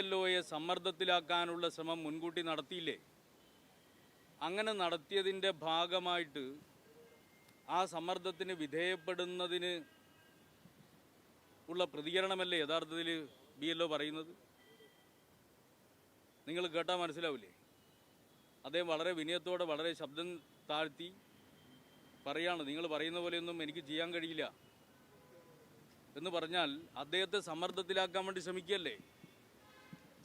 L ഒയെ സമ്മർദ്ദത്തിലാക്കാനുള്ള ശ്രമം മുൻകൂട്ടി നടത്തിയില്ലേ? അങ്ങനെ നടത്തിയതിന്റെ ഭാഗമായിട്ട് ആ സമ്മർദ്ദത്തിന് വിധേയപ്പെടുന്നതിന് ഉള്ള പ്രതികരണമല്ലേ യഥാർത്ഥത്തിൽ ബി എൽ ഒ പറയുന്നത്? നിങ്ങൾ കേട്ടാൽ മനസ്സിലാവില്ലേ? അദ്ദേഹം വളരെ വിനയത്തോടെ വളരെ ശബ്ദം താഴ്ത്തി പറയാണ് നിങ്ങൾ പറയുന്ന പോലെയൊന്നും എനിക്ക് ചെയ്യാൻ കഴിയില്ല എന്ന് പറഞ്ഞാൽ അദ്ദേഹത്തെ സമ്മർദ്ദത്തിലാക്കാൻ വേണ്ടി ശ്രമിക്കുകയല്ലേ?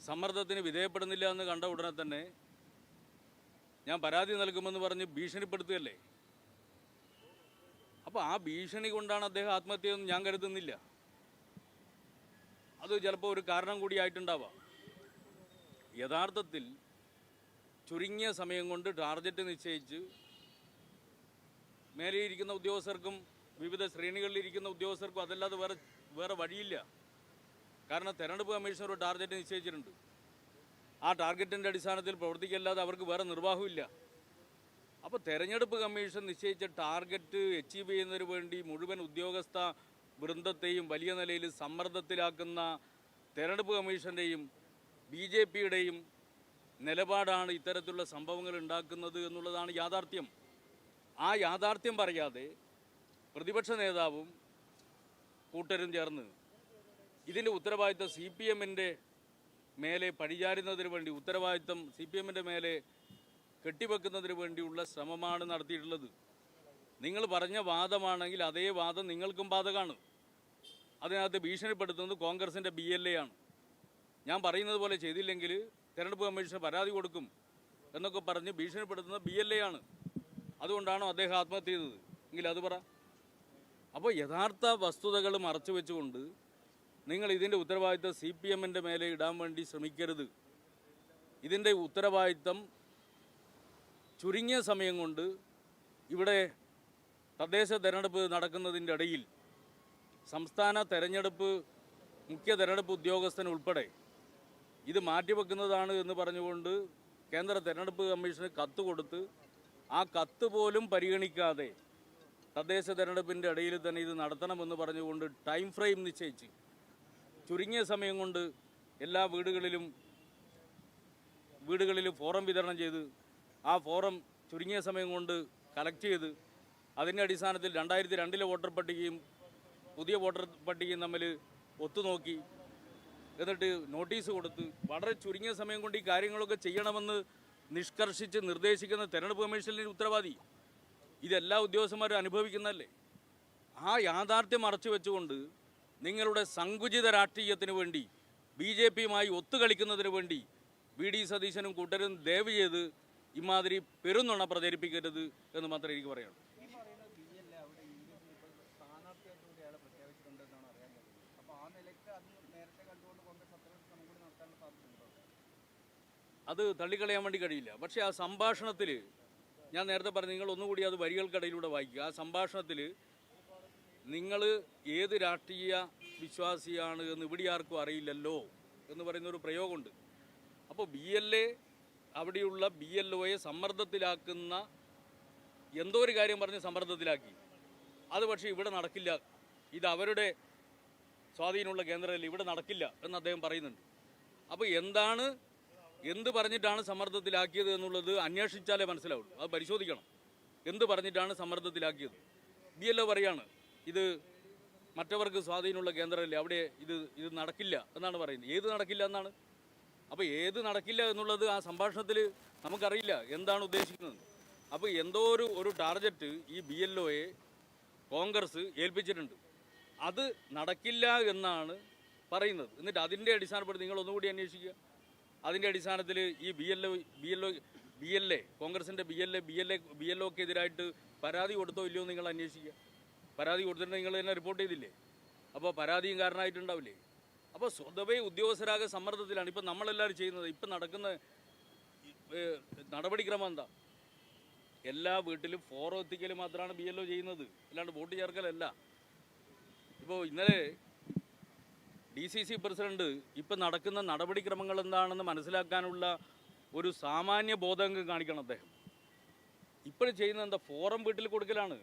സമ്മർദ്ദത്തിന് വിധേയപ്പെടുന്നില്ല എന്ന് കണ്ട ഉടനെ തന്നെ ഞാൻ പരാതി നൽകുമെന്ന് പറഞ്ഞ് ഭീഷണിപ്പെടുത്തുകയല്ലേ? അപ്പോൾ ആ ഭീഷണി കൊണ്ടാണ് അദ്ദേഹം ആത്മഹത്യയെന്ന് ഞാൻ കരുതുന്നില്ല. അത് ചിലപ്പോൾ ഒരു കാരണം കൂടിയായിട്ടുണ്ടാവാം യഥാർത്ഥത്തിൽ ചുരുങ്ങിയ സമയം കൊണ്ട് ടാർഗറ്റ് നിശ്ചയിച്ച് മേലെയിരിക്കുന്ന ഉദ്യോഗസ്ഥർക്കും വിവിധ ശ്രേണികളിലിരിക്കുന്ന ഉദ്യോഗസ്ഥർക്കും അതല്ലാതെ വേറെ വേറെ വഴിയില്ല. കാരണം തെരഞ്ഞെടുപ്പ് കമ്മീഷൻ ഒരു ടാർഗറ്റ് നിശ്ചയിച്ചിട്ടുണ്ട്. ആ ടാർഗറ്റിന്റെ അടിസ്ഥാനത്തിൽ പ്രവർത്തിക്കല്ലാതെ അവർക്ക് വേറെ നിർവാഹമില്ല അപ്പോൾ തെരഞ്ഞെടുപ്പ് കമ്മീഷൻ നിശ്ചയിച്ച ടാർഗറ്റ് അച്ചീവ് ചെയ്യുന്നതിന് വേണ്ടി മുഴുവൻ ഉദ്യോഗസ്ഥ വൃന്ദത്തെയും വലിയ നിലയിൽ സമ്മർദ്ദത്തിലാക്കുന്ന തെരഞ്ഞെടുപ്പ് കമ്മീഷന്റെയും ബി ജെ പിയുടെയും നിലപാടാണ് ഇത്തരത്തിലുള്ള സംഭവങ്ങൾ ഉണ്ടാക്കുന്നത് എന്നുള്ളതാണ് യാഥാർത്ഥ്യം. ആ യാഥാർത്ഥ്യം പറയാതെ പ്രതിപക്ഷ നേതാവും കൂട്ടരും ചേർന്ന് ഇതിന്റെ ഉത്തരവാദിത്തം സി പി എമ്മിന്റെ മേലെ പഴിചാരുന്നതിന് വേണ്ടി ഉത്തരവാദിത്തം സി പി എമ്മിന്റെ മേലെ കെട്ടിവെക്കുന്നതിന് വേണ്ടിയുള്ള ശ്രമമാണ് നടത്തിയിട്ടുള്ളത്. നിങ്ങൾ പറഞ്ഞ വാദമാണെങ്കിൽ അതേ വാദം നിങ്ങൾക്കും ബാധകമാണ്. അതിനകത്ത് ഭീഷണിപ്പെടുത്തുന്നത് കോൺഗ്രസിന്റെ ബി എൽ എ ആണ്. ഞാൻ പറയുന്നത് പോലെ ചെയ്തില്ലെങ്കിൽ തെരഞ്ഞെടുപ്പ് കമ്മീഷന് പരാതി കൊടുക്കും എന്നൊക്കെ പറഞ്ഞ് ഭീഷണിപ്പെടുത്തുന്നത് ബി എൽ എ ആണ്. അതുകൊണ്ടാണോ അദ്ദേഹം ആത്മഹത്യ ചെയ്തത്. എങ്കിൽ അത് പറ. അപ്പോൾ യഥാർത്ഥ വസ്തുതകൾ മറച്ചു വെച്ചുകൊണ്ട് നിങ്ങൾ ഇതിന്റെ ഉത്തരവാദിത്തം സി പി എമ്മിന്റെ മേലെ ഇടാൻ വേണ്ടി ശ്രമിക്കരുത്. ഇതിന്റെ ഉത്തരവാദിത്തം ചുരുങ്ങിയ സമയം കൊണ്ട് ഇവിടെ തദ്ദേശ തെരഞ്ഞെടുപ്പ് നടക്കുന്നതിന്റെ ഇടയിൽ സംസ്ഥാന തെരഞ്ഞെടുപ്പ് മുഖ്യ തെരഞ്ഞെടുപ്പ് ഉദ്യോഗസ്ഥൻ ഉൾപ്പെടെ ഇത് മാറ്റിവെക്കുന്നതാണ് എന്ന് പറഞ്ഞുകൊണ്ട് കേന്ദ്ര തെരഞ്ഞെടുപ്പ് കമ്മീഷന് കത്ത് കൊടുത്ത് ആ കത്ത് പോലും പരിഗണിക്കാതെ തദ്ദേശ തെരഞ്ഞെടുപ്പിന്റെ ഇടയിൽ തന്നെ ഇത് നടത്തണമെന്ന് പറഞ്ഞുകൊണ്ട് ടൈം ഫ്രെയിം നിശ്ചയിച്ച് ചുരുങ്ങിയ സമയം കൊണ്ട് എല്ലാ വീടുകളിലും വീടുകളിൽ ഫോറം വിതരണം ചെയ്ത് ആ ഫോറം ചുരുങ്ങിയ സമയം കൊണ്ട് കളക്ട് ചെയ്ത് അതിന്റെ അടിസ്ഥാനത്തിൽ രണ്ടായിരത്തി രണ്ടിലെ വോട്ടർ പട്ടികയും പുതിയ വോട്ടർ പട്ടികയും തമ്മിൽ ഒത്തുനോക്കി. എന്നിട്ട് നോട്ടീസ് കൊടുത്ത് വളരെ ചുരുങ്ങിയ സമയം കൊണ്ട് ഈ കാര്യങ്ങളൊക്കെ ചെയ്യണമെന്ന് നിഷ്കർഷിച്ച് നിർദ്ദേശിക്കുന്ന തെരഞ്ഞെടുപ്പ് കമ്മീഷനിലെ ഉത്തരവാദി. ഇതെല്ലാ ഉദ്യോഗസ്ഥന്മാരും അനുഭവിക്കുന്നതല്ലേ? ആ യാഥാർത്ഥ്യം മറച്ചു വെച്ചുകൊണ്ട് നിങ്ങളുടെ സങ്കുചിത രാഷ്ട്രീയത്തിന് വേണ്ടി ബി ജെ പിയുമായി ഒത്തുകളിക്കുന്നതിന് വേണ്ടി വി ഡി സതീശനും കൂട്ടരും ദയവ് ചെയ്ത് ഇമാതിരി പെരുന്നുണ പ്രചരിപ്പിക്കരുത് എന്ന് മാത്രമേ എനിക്ക് പറയാനുള്ളൂ. അത് തള്ളിക്കളയാൻ വേണ്ടി കഴിയില്ല. പക്ഷേ ആ സംഭാഷണത്തിൽ ഞാൻ നേരത്തെ പറഞ്ഞു നിങ്ങൾ ഒന്നുകൂടി അത് വരികൾക്കിടയിലൂടെ വായിക്കുക. ആ സംഭാഷണത്തിൽ നിങ്ങൾ ഏത് രാഷ്ട്രീയ വിശ്വാസിയാണ് എന്ന് ഇവിടെ ആർക്കും അറിയില്ലല്ലോ എന്ന് പറയുന്ന ഒരു പ്രയോഗമുണ്ട്. അപ്പോൾ ബി എൽ എ അവിടെയുള്ള ബി എൽ ഒയെ സമ്മർദ്ദത്തിലാക്കുന്ന എന്തോ ഒരു കാര്യം പറഞ്ഞ് സമ്മർദ്ദത്തിലാക്കി. അത് പക്ഷേ ഇവിടെ നടക്കില്ല. ഇത് അവരുടെ സ്വാധീനമുള്ള കേന്ദ്രത്തിൽ ഇവിടെ നടക്കില്ല എന്ന് അദ്ദേഹം പറയുന്നുണ്ട്. അപ്പോൾ എന്താണ് എന്ത് പറഞ്ഞിട്ടാണ് സമ്മർദ്ദത്തിലാക്കിയത് എന്നുള്ളത് അന്വേഷിച്ചാലേ മനസ്സിലാവുള്ളൂ. അത് പരിശോധിക്കണം. എന്ത് പറഞ്ഞിട്ടാണ് സമ്മർദ്ദത്തിലാക്കിയത്? ബി എൽ ഒ പറയാണ് ഇത് മറ്റവർക്ക് സ്വാധീനമുള്ള കേന്ദ്രമല്ലേ? അവിടെ ഇത് ഇത് നടക്കില്ല എന്നാണ് പറയുന്നത്. ഏത് നടക്കില്ല എന്നാണ്? അപ്പോൾ ഏത് നടക്കില്ല എന്നുള്ളത് ആ സംഭാഷണത്തിൽ നമുക്കറിയില്ല. എന്താണ് ഉദ്ദേശിക്കുന്നത്? അപ്പോൾ എന്തോ ഒരു ഒരു ടാർഗറ്റ് ഈ ബി എൽ ഒയെ കോൺഗ്രസ് ഏൽപ്പിച്ചിട്ടുണ്ട്. അത് നടക്കില്ല എന്നാണ് പറയുന്നത്. എന്നിട്ട് അതിന്റെ അടിസ്ഥാനപ്പെടുത്തി നിങ്ങൾ ഒന്നുകൂടി അന്വേഷിക്കുക. അതിന്റെ അടിസ്ഥാനത്തിൽ ഈ B L O B L O B L A കോൺഗ്രസിന്റെ B L A B L A B L പരാതി കൊടുത്തോ ഇല്ലയോ നിങ്ങൾ അന്വേഷിക്കുക. പരാതി കൊടുത്തിട്ടുണ്ട് നിങ്ങൾ തന്നെ റിപ്പോർട്ട് ചെയ്തില്ലേ? അപ്പോൾ പരാതിയും കാരണമായിട്ടുണ്ടാവില്ലേ? അപ്പോൾ സ്വതവേ ഉദ്യോഗസ്ഥരാകെ സമ്മർദ്ദത്തിലാണ്. ഇപ്പം നമ്മളെല്ലാവരും ചെയ്യുന്നത് ഇപ്പം നടക്കുന്ന നടപടിക്രമം എന്താ? എല്ലാ വീട്ടിലും ഫോറോ എത്തിക്കൽ മാത്രമാണ് ബി എൽ ഒ ചെയ്യുന്നത്. അല്ലാണ്ട് വോട്ട് ചേർക്കലല്ല. ഇപ്പോൾ ഇന്നലെ ഡി സി സി പ്രസിഡന്റ് ഇപ്പം നടക്കുന്ന നടപടിക്രമങ്ങൾ എന്താണെന്ന് മനസ്സിലാക്കാനുള്ള ഒരു സാമാന്യ ബോധം കാണിക്കണം അദ്ദേഹം. ഇപ്പോഴും ചെയ്യുന്നത് എന്താ? ഫോറം വീട്ടിൽ കൊടുക്കലാണ്.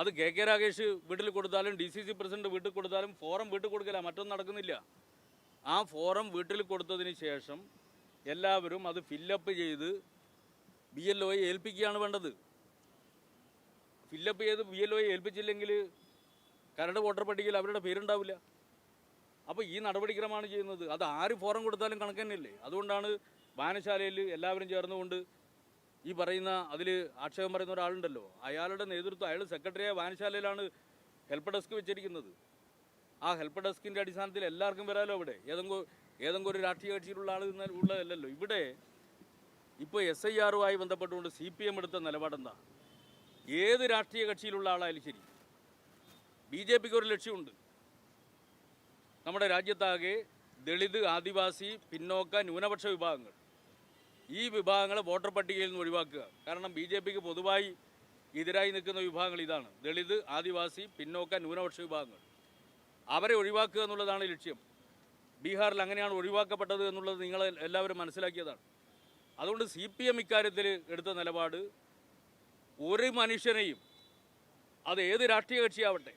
അത് കെ കെ രാഗേഷ് വീട്ടിൽ കൊടുത്താലും ഡി സി സി പ്രസിഡന്റ് വീട്ടിൽ കൊടുത്താലും ഫോറം വീട്ടിൽ കൊടുക്കില്ല മറ്റൊന്നും നടക്കുന്നില്ല. ആ ഫോറം വീട്ടിൽ കൊടുത്തതിന് ശേഷം എല്ലാവരും അത് ഫില്ലപ്പ് ചെയ്ത് ബി എൽ ഒയെ ഏൽപ്പിക്കുകയാണ് വേണ്ടത്. ഫില്ലപ്പ് ചെയ്ത് ബി എൽ ഒയെ ഏൽപ്പിച്ചില്ലെങ്കിൽ കരട് വോട്ടർ പട്ടികയിൽ അവരുടെ പേരുണ്ടാവില്ല. അപ്പോൾ ഈ നടപടിക്രമമാണ് ചെയ്യുന്നത്. അത് ആര് ഫോറം കൊടുത്താലും കണക്ക് തന്നെയല്ലേ? അതുകൊണ്ടാണ് വായനശാലയിൽ എല്ലാവരും ചേർന്നുകൊണ്ട് ഈ പറയുന്ന അതിൽ ആക്ഷേപം പറയുന്ന ഒരാളുണ്ടല്ലോ. അയാളുടെ നേതൃത്വം അയാൾ സെക്രട്ടറിയായ വായനശാലയിലാണ് ഹെൽപ്പ് ഡെസ്ക് വെച്ചിരിക്കുന്നത്. ആ ഹെൽപ്പ് ഡെസ്കിന്റെ അടിസ്ഥാനത്തിൽ എല്ലാവർക്കും വരാമല്ലോ ഇവിടെ? ഏതെങ്കിലും ഏതെങ്കിലും ഒരു രാഷ്ട്രീയ കക്ഷിയിലുള്ള ആൾ ഉള്ളതല്ലല്ലോ. ഇവിടെ ഇപ്പോൾ എസ് ഐ ആറുമായി ബന്ധപ്പെട്ടുകൊണ്ട് സി പി എം എടുത്ത നിലപാടെന്താ? ഏത് രാഷ്ട്രീയ കക്ഷിയിലുള്ള ആളായാലും ശരി ബി ജെ പിക്ക് ഒരു ലക്ഷ്യമുണ്ട്. നമ്മുടെ രാജ്യത്താകെ ദളിത് ആദിവാസി പിന്നോക്ക ന്യൂനപക്ഷ വിഭാഗങ്ങൾ. ഈ വിഭാഗങ്ങളെ വോട്ടർ പട്ടികയിൽ നിന്ന് ഒഴിവാക്കുക. കാരണം ബി ജെ പിക്ക് പൊതുവായി എതിരായി നിൽക്കുന്ന വിഭാഗങ്ങൾ ഇതാണ്. ദളിത് ആദിവാസി പിന്നോക്ക ന്യൂനപക്ഷ വിഭാഗങ്ങൾ. അവരെ ഒഴിവാക്കുക എന്നുള്ളതാണ് ലക്ഷ്യം. ബീഹാറിൽ അങ്ങനെയാണ് ഒഴിവാക്കപ്പെട്ടത് എന്നുള്ളത് നിങ്ങൾ എല്ലാവരും മനസ്സിലാക്കിയതാണ്. അതുകൊണ്ട് സി പി എം ഇക്കാര്യത്തിൽ എടുത്ത നിലപാട് ഒരു മനുഷ്യനെയും അത് ഏത് രാഷ്ട്രീയ കക്ഷിയാവട്ടെ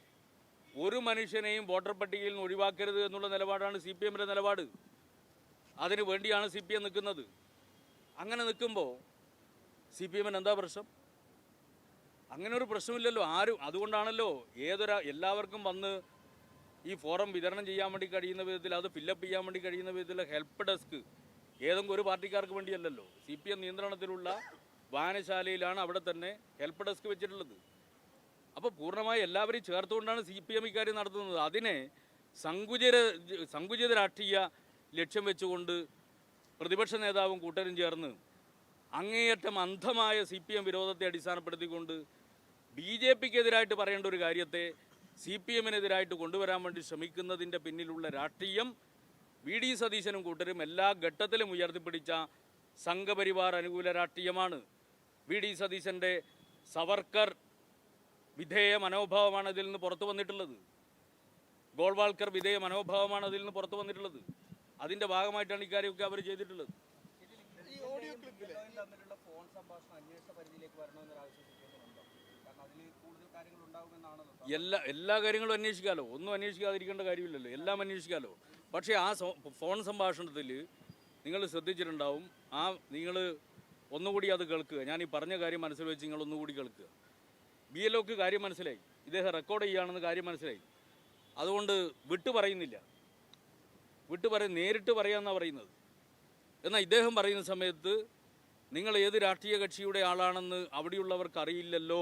ഒരു മനുഷ്യനെയും വോട്ടർ പട്ടികയിൽ നിന്ന് ഒഴിവാക്കരുത് എന്നുള്ള നിലപാടാണ് സി പി എമ്മിന്റെ നിലപാട്. അതിനു വേണ്ടിയാണ് സി പി എം നിൽക്കുന്നത്. അങ്ങനെ നിൽക്കുമ്പോൾ സി പി എമ്മിന് എന്താ പ്രശ്നം? അങ്ങനെ ഒരു പ്രശ്നമില്ലല്ലോ. ആരും അതുകൊണ്ടാണല്ലോ ഏതൊരാ എല്ലാവർക്കും വന്ന് ഈ ഫോറം വിതരണം ചെയ്യാൻ വേണ്ടി കഴിയുന്ന വിധത്തിൽ അത് ഫില്ലപ്പ് ചെയ്യാൻ വേണ്ടി കഴിയുന്ന വിധത്തിലുള്ള ഹെൽപ്പ് ഡെസ്ക് ഏതെങ്കിലും ഒരു പാർട്ടിക്കാർക്ക് വേണ്ടിയല്ലല്ലോ. സി പി എം നിയന്ത്രണത്തിലുള്ള വായനശാലയിലാണ് അവിടെ തന്നെ ഹെൽപ്പ് ഡെസ്ക് വെച്ചിട്ടുള്ളത്. അപ്പോൾ പൂർണമായി എല്ലാവരെയും ചേർത്തുകൊണ്ടാണ് സി പി എം ഇക്കാര്യം നടത്തുന്നത്. അതിനെ സങ്കുചിത സങ്കുചിത ലക്ഷ്യം വെച്ചുകൊണ്ട് പ്രതിപക്ഷ നേതാവും കൂട്ടരും ചേർന്ന് അങ്ങേയറ്റം അന്ധമായ സി പി എം വിരോധത്തെ അടിസ്ഥാനപ്പെടുത്തിക്കൊണ്ട് ബി ജെ പിക്കെതിരായിട്ട് പറയേണ്ട ഒരു കാര്യത്തെ സി പി എമ്മിനെതിരായിട്ട് കൊണ്ടുവരാൻ വേണ്ടി ശ്രമിക്കുന്നതിന്റെ പിന്നിലുള്ള രാഷ്ട്രീയം വി ഡി സതീശനും കൂട്ടരും എല്ലാ ഘട്ടത്തിലും ഉയർത്തിപ്പിടിച്ച സംഘപരിവാർ അനുകൂല രാഷ്ട്രീയമാണ്. വി ഡി സതീശന്റെ സവർക്കർ വിധേയ മനോഭാവമാണ് ഇതിൽ നിന്ന് പുറത്തു വന്നിട്ടുള്ളത്. ഗോൾവാൾക്കർ വിധേയ മനോഭാവമാണ് അതിൽ നിന്ന് പുറത്തു വന്നിട്ടുള്ളത്. അതിന്റെ ഭാഗമായിട്ടാണ് ഇക്കാര്യമൊക്കെ അവർ ചെയ്തിട്ടുള്ളത്. എല്ലാ എല്ലാ കാര്യങ്ങളും അന്വേഷിക്കാമല്ലോ ഒന്നും അന്വേഷിക്കാതിരിക്കേണ്ട കാര്യമില്ലല്ലോ. എല്ലാം അന്വേഷിക്കാമല്ലോ പക്ഷേ ആ ഫോൺ സംഭാഷണത്തിൽ നിങ്ങൾ ശ്രദ്ധിച്ചിട്ടുണ്ടാവും. ആ നിങ്ങൾ ഒന്നുകൂടി അത് കേൾക്കുക. ഞാൻ ഈ പറഞ്ഞ കാര്യം മനസ്സിൽ വെച്ച് നിങ്ങൾ ഒന്നുകൂടി കേൾക്കുക. ബി എൽ ഒക്ക് കാര്യം മനസ്സിലായി. ഇദ്ദേഹം റെക്കോർഡ് ചെയ്യുകയാണെന്ന് കാര്യം മനസ്സിലായി. അതുകൊണ്ട് വിട്ടു പറയുന്നില്ല. വിട്ടു പറയും നേരിട്ട് പറയാമെന്നാണ് പറയുന്നത്. എന്നാൽ ഇദ്ദേഹം പറയുന്ന സമയത്ത് നിങ്ങൾ ഏത് രാഷ്ട്രീയ കക്ഷിയുടെ ആളാണെന്ന് അവിടെയുള്ളവർക്ക് അറിയില്ലല്ലോ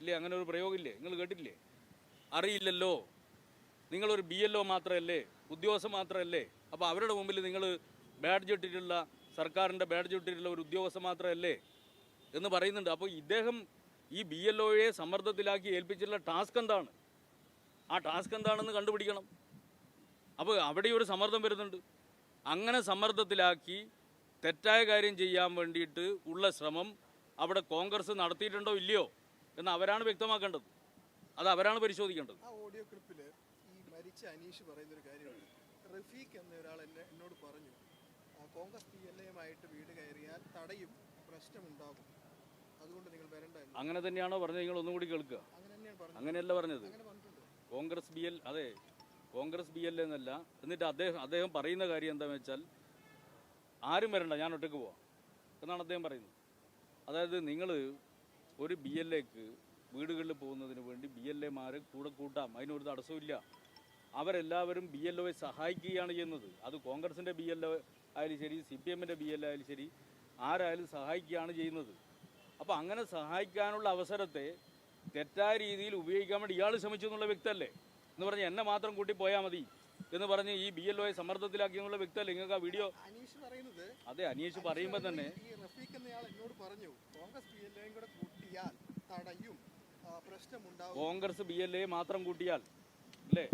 ഇല്ലേ? അങ്ങനെ ഒരു പ്രയോഗമില്ലേ? നിങ്ങൾ കേട്ടില്ലേ അറിയില്ലല്ലോ. നിങ്ങളൊരു ബി എൽ ഒ മാത്രമല്ലേ? ഉദ്യോഗസ്ഥ മാത്രമല്ലേ? അപ്പോൾ അവരുടെ മുമ്പിൽ നിങ്ങൾ ബാഡ്ജ് ഇട്ടിട്ടുള്ള സർക്കാരിന്റെ ബാഡ്ജ് ഇട്ടിട്ടുള്ള ഒരു ഉദ്യോഗസ്ഥ മാത്രമല്ലേ എന്ന് പറയുന്നുണ്ട്. അപ്പോൾ ഇദ്ദേഹം ഈ ബി എൽ ഒയെ സമ്മർദ്ദത്തിലാക്കി ഏൽപ്പിച്ചിട്ടുള്ള ടാസ്ക് എന്താണ്? ആ ടാസ്ക് എന്താണെന്ന് കണ്ടുപിടിക്കണം. അപ്പോൾ അവിടെ ഒരു സമ്മർദ്ദം വരുന്നുണ്ട്. അങ്ങനെ സമ്മർദ്ദത്തിലാക്കി തെറ്റായ കാര്യം ചെയ്യാൻ വേണ്ടിയിട്ട് ഉള്ള ശ്രമം അവിടെ കോൺഗ്രസ് നടത്തിയിട്ടുണ്ടോ ഇല്ലയോ എന്ന് അവരാണ് വ്യക്തമാക്കേണ്ടത്. അത് അവരാണ് പരിശോധിക്കേണ്ടത്. ആ ഓഡിയോ ക്ലിപ്പിൽ ഈ മരിച്ച അനീഷ് പറയുന്ന ഒരു കാര്യമുണ്ട്. റഫീഖ് എന്ന ഒരാൾ എന്നെ എന്നോട് പറഞ്ഞു കോൺഗ്രസ് പി എൽ എമായിട്ട് വീട് കയറിയാൽ തടയും പ്രശ്നമുണ്ടാകും. അതുകൊണ്ട് നിങ്ങൾ വരണ്ട അങ്ങനെ തന്നെയാണോ പറഞ്ഞത്? നിങ്ങൾ ഒന്നുകൂടി കേൾക്കുക. അങ്ങനെയല്ല പറഞ്ഞത്. കോൺഗ്രസ് ബി എൽ അതെ. കോൺഗ്രസ് ബി എൽ എന്നല്ല. എന്നിട്ട് അദ്ദേഹം അദ്ദേഹം പറയുന്ന കാര്യം എന്താണെന്ന് വെച്ചാൽ ആരും വരണ്ട ഞാൻ ഒറ്റയ്ക്ക് പോവാം എന്നാണ് അദ്ദേഹം പറയുന്നത്. അതായത് നിങ്ങൾ ഒരു ബി എൽ എക്ക് വീടുകളിൽ പോകുന്നതിന് വേണ്ടി ബി എൽ എമാരെ കൂടെ കൂട്ടാം അതിനൊരു തടസ്സമില്ല അവരെല്ലാവരും ബി എൽ ഒയെ സഹായിക്കുകയാണ് ചെയ്യുന്നത്. അത് കോൺഗ്രസിന്റെ ബി എൽ ഒ ആയാലും ശരി സി പി എമ്മിന്റെ ബി എൽ ആയാലും ശരി ആരായാലും സഹായിക്കുകയാണ് ചെയ്യുന്നത്. അപ്പോൾ അങ്ങനെ സഹായിക്കാനുള്ള അവസരത്തെ തെറ്റായ രീതിയിൽ ഉപയോഗിക്കാൻ വേണ്ടി ഇയാൾ ശ്രമിച്ചു എന്നുള്ള വ്യക്തല്ലേ? എന്ന് പറഞ്ഞ് എന്നെ മാത്രം കൂട്ടി പോയാൽ മതി എന്ന് പറഞ്ഞ് ഈ ബി എൽ ഒയെ സമ്മർദ്ദത്തിലാക്കി എന്നുള്ള വ്യക്തമല്ല നിങ്ങൾക്ക് ആ വീഡിയോ അതെ അനീഷ് പറയുമ്പോൾ തന്നെ എന്നോട് പറഞ്ഞു Congress Congress B L A മാത്രം കൂട്ടിയാൽ അല്ലേ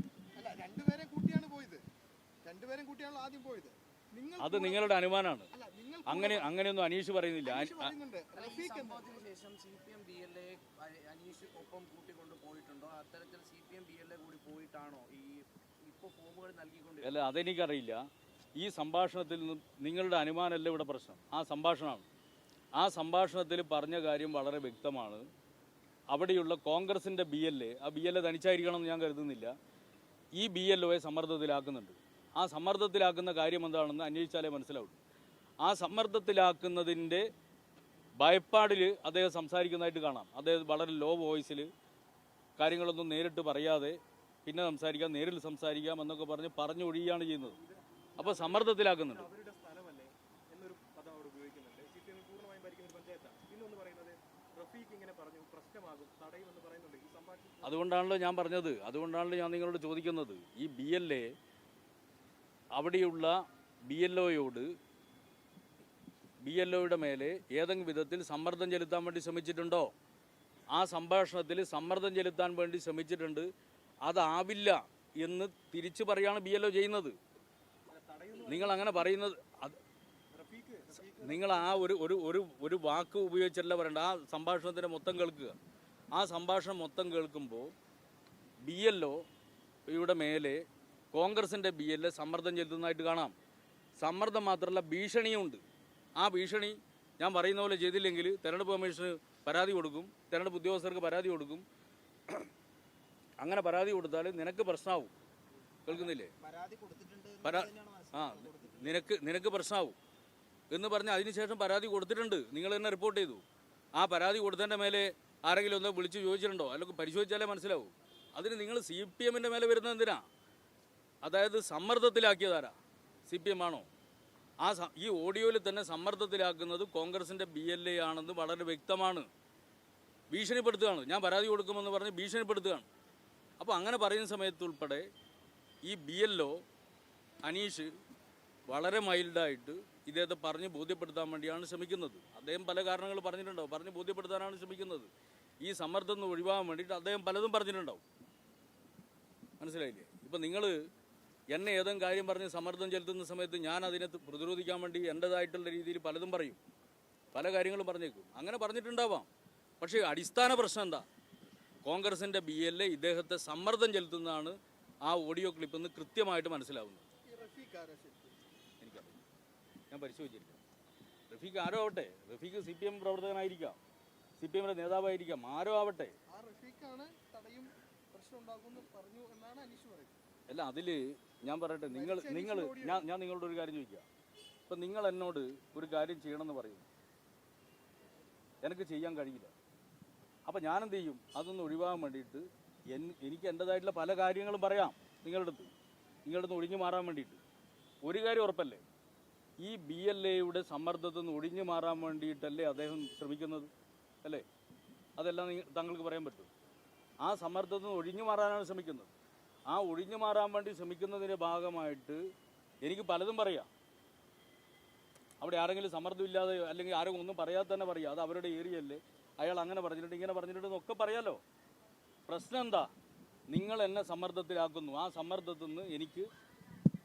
രണ്ടുപേരെ കൂട്ടിയാണ് പോയത്. രണ്ടുപേരും കൂട്ടിയാണല്ലോ ആദ്യം പോയത്. അത് നിങ്ങളുടെ അനുമാനമാണ് അങ്ങനെ അങ്ങനെയൊന്നും അനീഷ് പറയുന്നില്ല. അല്ല അതെനിക്കറിയില്ല. ഈ സംഭാഷണത്തിൽ നിന്നും നിങ്ങളുടെ അനുമാനമല്ല ഇവിടെ പ്രശ്നം. ആ സംഭാഷണമാണ്. ആ സംഭാഷണത്തിൽ പറഞ്ഞ കാര്യം വളരെ വ്യക്തമാണ്. അവിടെയുള്ള കോൺഗ്രസിന്റെ ബി എൽ എ ആ ബി എൽ എ തനിച്ചായിരിക്കണം എന്ന് ഞാൻ കരുതുന്നില്ല. ഈ ബി എൽ ഒയെ സമ്മർദ്ദത്തിലാക്കുന്നുണ്ട്. ആ സമ്മർദ്ദത്തിലാക്കുന്ന കാര്യം എന്താണെന്ന് അന്വേഷിച്ചാലേ മനസ്സിലാവും. ആ സമ്മർദ്ദത്തിലാക്കുന്നതിന്റെ ഭയപ്പാടിൽ അദ്ദേഹം സംസാരിക്കുന്നതായിട്ട് കാണാം. അദ്ദേഹം വളരെ ലോ വോയിസിൽ കാര്യങ്ങളൊന്നും നേരിട്ട് പറയാതെ പിന്നെ സംസാരിക്കാം നേരിൽ സംസാരിക്കാം എന്നൊക്കെ പറഞ്ഞ് പറഞ്ഞൊഴിയാണ് ചെയ്യുന്നത്. അപ്പോൾ സമ്മർദ്ദത്തിലാക്കുന്നുണ്ട്. അതുകൊണ്ടാണല്ലോ ഞാൻ പറഞ്ഞത്. അതുകൊണ്ടാണല്ലോ ഞാൻ നിങ്ങളോട് ചോദിക്കുന്നത്. ഈ ബി എൽ എ അവിടെയുള്ള ബി എൽ ഒയോട് ബി എൽ ഒയുടെ മേലെ ഏതെങ്കിലും വിധത്തിൽ സമ്മർദ്ദം ചെലുത്താൻ വേണ്ടി ശ്രമിച്ചിട്ടുണ്ടോ? ആ സംഭാഷണത്തിൽ സമ്മർദ്ദം ചെലുത്താൻ വേണ്ടി ശ്രമിച്ചിട്ടുണ്ട്. അതാവില്ല എന്ന് തിരിച്ചു പറയാണ് ബി എൽ ഒ ചെയ്യുന്നത്. നിങ്ങൾ അങ്ങനെ പറയുന്നത് നിങ്ങൾ ആ ഒരു ഒരു ഒരു ഒരു വാക്ക് ഉപയോഗിച്ചല്ല പറയണ്ട ആ സംഭാഷണത്തിന്റെ മൊത്തം കേൾക്കുക. ആ സംഭാഷണം മൊത്തം കേൾക്കുമ്പോൾ ബി എൽ ഒയുടെ മേലെ കോൺഗ്രസിന്റെ ബി എൽ എ സമ്മർദ്ദം ചെലുത്തുന്നതായിട്ട് കാണാം. സമ്മർദ്ദം മാത്രമല്ല ഭീഷണിയുണ്ട് ആ ഭീഷണി ഞാൻ പറയുന്ന പോലെ ചെയ്തില്ലെങ്കിൽ തെരഞ്ഞെടുപ്പ് കമ്മീഷന് പരാതി കൊടുക്കും തെരഞ്ഞെടുപ്പ് ഉദ്യോഗസ്ഥർക്ക് പരാതി കൊടുക്കും. അങ്ങനെ പരാതി കൊടുത്താൽ നിനക്ക് പ്രശ്നമാവും. കേൾക്കുന്നില്ലേ? പരാ ആ നിനക്ക് നിനക്ക് പ്രശ്നമാവും. എന്ന് പറഞ്ഞ് അതിനുശേഷം പരാതി കൊടുത്തിട്ടുണ്ട്. നിങ്ങൾ തന്നെ റിപ്പോർട്ട് ചെയ്തു. ആ പരാതി കൊടുത്തതിന്റെ മേലെ ആരെങ്കിലും ഒന്ന് വിളിച്ച് ചോദിച്ചിട്ടുണ്ടോ? അല്ലെങ്കിൽ പരിശോധിച്ചാലേ മനസ്സിലാവും. അതിന് നിങ്ങൾ സി പി എമ്മിന്റെ മേലെ വരുന്നത് എന്തിനാ? അതായത് സമ്മർദ്ദത്തിലാക്കിയതാരാ? സി പി എം ആണോ ആ ഈ ഓഡിയോയിൽ തന്നെ സമ്മർദ്ദത്തിലാക്കുന്നത് കോൺഗ്രസിന്റെ ബി എൽ എ ആണെന്ന് വളരെ വ്യക്തമാണ്. ഭീഷണിപ്പെടുത്തുകയാണ്. ഞാൻ പരാതി കൊടുക്കുമെന്ന് പറഞ്ഞ് ഭീഷണിപ്പെടുത്തുകയാണ്. അപ്പോൾ അങ്ങനെ പറയുന്ന സമയത്ത് ഉൾപ്പെടെ ഈ ബി എൽ ഒ അനീഷ് വളരെ മൈൽഡായിട്ട് ഇദ്ദേഹത്തെ പറഞ്ഞ് ബോധ്യപ്പെടുത്താൻ വേണ്ടിയാണ് ശ്രമിക്കുന്നത്. അദ്ദേഹം പല കാരണങ്ങൾ പറഞ്ഞിട്ടുണ്ടാവും. പറഞ്ഞ് ബോധ്യപ്പെടുത്താനാണ് ശ്രമിക്കുന്നത്. ഈ സമ്മർദ്ദം ഒഴിവാകാൻ വേണ്ടിയിട്ട് അദ്ദേഹം പലതും പറഞ്ഞിട്ടുണ്ടാവും. മനസ്സിലായില്ലേ? ഇപ്പം നിങ്ങൾ എന്നെ ഏതെങ്കിലും കാര്യം പറഞ്ഞ് സമ്മർദ്ദം ചെലുത്തുന്ന സമയത്ത് ഞാൻ അതിനെ പ്രതിരോധിക്കാൻ വേണ്ടി എന്റെതായിട്ടുള്ള രീതിയിൽ പലതും പറയും. പല കാര്യങ്ങളും പറഞ്ഞേക്കും. അങ്ങനെ പറഞ്ഞിട്ടുണ്ടാവാം. പക്ഷേ അടിസ്ഥാന പ്രശ്നം എന്താ? കോൺഗ്രസിന്റെ ബി എൽ എ ഇദ്ദേഹത്തെ സമ്മർദ്ദം ചെലുത്തുന്നതാണ് ആ ഓഡിയോ ക്ലിപ്പിൽ കൃത്യമായിട്ട് മനസ്സിലാവുന്നത്. എനിക്കറിയാം ഞാൻ പരിശോധിച്ചിരിക്കാം. റഫീഖ് ആരോ ആവട്ടെ? റഫീഖ് സി പി എം പ്രവർത്തകനായിരിക്കാം. സി പി എമ്മിന്റെ നേതാവായിരിക്കാം. ആരോ ആവട്ടെ? ആ റഫീഖാണ് തടയും പ്രശ്നം ഉണ്ടാക്കുമെന്ന് പറഞ്ഞു എന്നാണ് അനീഷ് പറയുന്നത്. അല്ല അതിൽ ഞാൻ പറയട്ടെ നിങ്ങൾ നിങ്ങൾ ഞാൻ ഞാൻ നിങ്ങളോട് ഒരു കാര്യം ചോദിക്കാം. ഇപ്പം നിങ്ങൾ എന്നോട് ഒരു കാര്യം ചെയ്യണമെന്ന് പറയും. എനിക്ക് ചെയ്യാൻ കഴിയില്ല. അപ്പം ഞാൻ എന്ത് ചെയ്യും? അതൊന്ന് ഒഴിവാകാൻ വേണ്ടിയിട്ട് എൻ എനിക്ക് എന്റെതായിട്ടുള്ള പല കാര്യങ്ങളും പറയാം നിങ്ങളുടെ അടുത്ത്. നിങ്ങളുടെ അടുത്ത് ഒഴിഞ്ഞു മാറാൻ വേണ്ടിയിട്ട്. ഒരു കാര്യം ഉറപ്പല്ലേ? ഈ ബി എൽ എയുടെ സമ്മർദ്ദത്തിൽ നിന്ന് ഒഴിഞ്ഞു മാറാൻ വേണ്ടിയിട്ടല്ലേ അദ്ദേഹം ശ്രമിക്കുന്നത്? അല്ലേ? അതെല്ലാം താങ്കൾക്ക് പറയാൻ പറ്റും. ആ സമ്മർദ്ദത്തിൽ നിന്ന് ഒഴിഞ്ഞു മാറാനാണ് ശ്രമിക്കുന്നത്. ആ ഒഴിഞ്ഞു മാറാൻ വേണ്ടി ശ്രമിക്കുന്നതിന്റെ ഭാഗമായിട്ട് എനിക്ക് പലതും പറയാം. അവിടെ ആരെങ്കിലും സമ്മർദ്ദമില്ലാതെ അല്ലെങ്കിൽ ആരും ഒന്നും പറയാതെ തന്നെ പറയാം. അത് അവരുടെ ഏരിയ അല്ലേ അയാൾ അങ്ങനെ പറഞ്ഞിട്ടുണ്ട് ഇങ്ങനെ പറഞ്ഞിട്ടുണ്ട് എന്നൊക്കെ പറയാലോ. പ്രശ്നം എന്താ? നിങ്ങൾ എന്നെ സമ്മർദ്ദത്തിലാക്കുന്നു. ആ സമ്മർദ്ദത്തിൽ നിന്ന് എനിക്ക്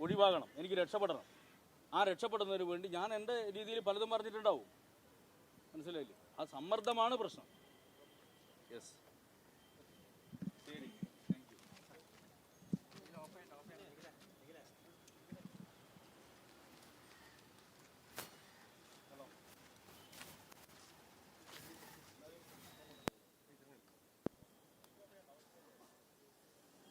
ഒഴിവാകണം. എനിക്ക് രക്ഷപ്പെടണം. ആ രക്ഷപ്പെടുന്നതിന് വേണ്ടി ഞാൻ എന്റെ രീതിയിൽ പലതും പറഞ്ഞിട്ടുണ്ടാവും. മനസ്സിലായില്ലേ? ആ സമ്മർദ്ദമാണ് പ്രശ്നം. യെസ്